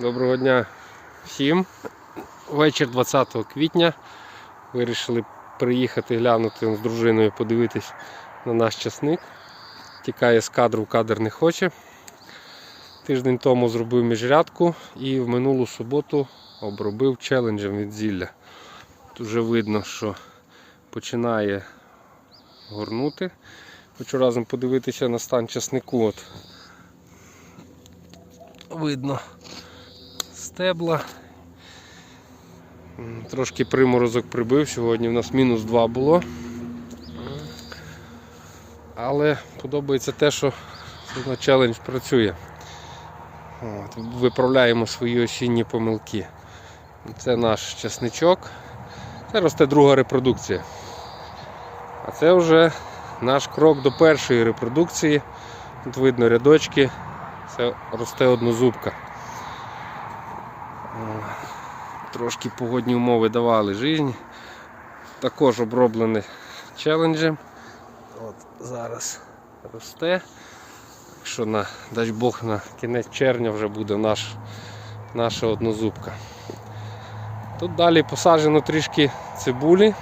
Доброго дня всім. Вечір 20 квітня. Вирішили приїхати глянути з дружиною, подивитись на наш часник. Тікає з кадру, кадр не хоче. Тиждень тому зробив міжрядку і в минулу суботу обробив челенджем від зілля. Тут вже видно, що починає горнути. Хочу разом подивитися на стан часнику. От. Видно стебла. Трошки приморозок прибив, сьогодні в нас мінус 2 було. Але подобається те, що челендж працює. От, виправляємо свої осінні помилки. Це наш часничок. Це росте друга репродукція. А це вже наш крок до першої репродукції. Тут видно рядочки, це росте однозубка. Трошки погодні умови давали житті. Також оброблений челенджем. От зараз росте. Якщо на, дасть Бог, на кінець червня вже буде наш, наша однозубка. Тут далі посаджено трішки цибулі.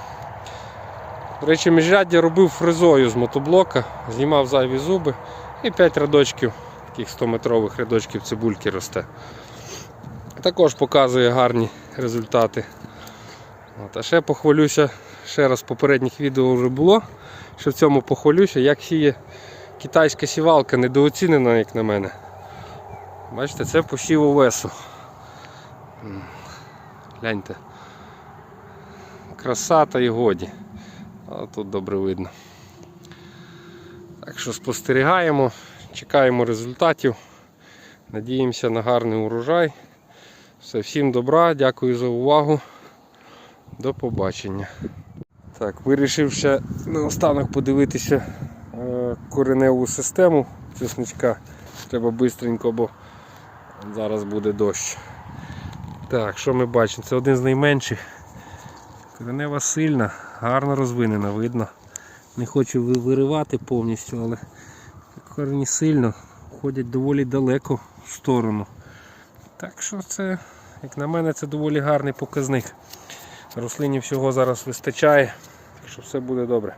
До речі, міжряддя робив фрезою з мотоблока, знімав зайві зуби і 5 рядочків, таких 100-метрових рядочків цибульки росте. Також показує гарні результати. От, а ще похвалюся, ще раз попередніх відео вже було, що в цьому похвалюся, як сіє китайська сівалка, недооцінена, як на мене. Бачите, це посів овесу. Гляньте. Краса та й годі. А тут добре видно. Так що спостерігаємо, чекаємо результатів. Надіємося на гарний урожай. Все, всім добра, дякую за увагу. До побачення. Так, вирішив ще наостанок подивитися е, кореневу систему чесничка. Треба швидко, бо зараз буде дощ. Так, що ми бачимо? Це один з найменших. Коренева сильна, гарно розвинена, видно. Не хочу виривати повністю, але корені сильно ходять доволі далеко в сторону. Так що це, як на мене, це доволі гарний показник. Рослині всього зараз вистачає, так що все буде добре.